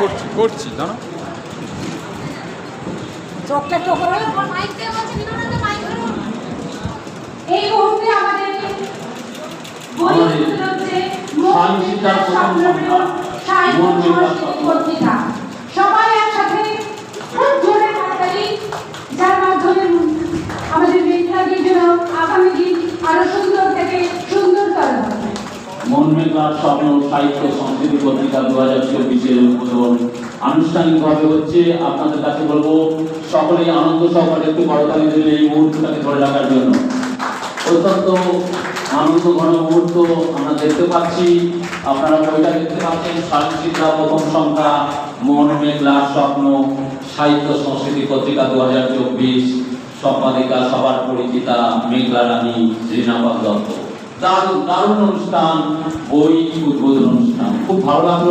করছি করছি দাঁড়া চোখটা একটু করে মাইক দেওয়া আছে বিনোদন মাইক ধরো এই মুহূর্তে আমাদেরকে বই আমাদের হচ্ছে প্রথম সাহিত্য সাহিত্য, সংস্কৃতি দু হাজার চব্বিশের উদ্বোধন। আনুষ্ঠানিকভাবে হচ্ছে আপনাদের কাছে বলব, সকলেই আনন্দ সহকারে একটু করতালি দিলে এই মুহূর্তটাকে ধরে রাখার জন্য। অত্যন্ত আনন্দ ঘন মুহূর্ত আমরা দেখতে পাচ্ছি। আপনারা বইটা দেখতে পাচ্ছেন সাংস্কৃতিক প্রথম সংখ্যা, মন, মেঘলা, স্বপ্ন, সাহিত্য, সংস্কৃতি পত্রিকা দু হাজার চব্বিশ, সম্পাদিকা, সবার পরিচিতা, মেঘলা রানী শ্রীনাথ দত্ত। দারুণ দারুণ অনুষ্ঠান, বই উদ্বোধন অনুষ্ঠান। খুব ভালো লাগল।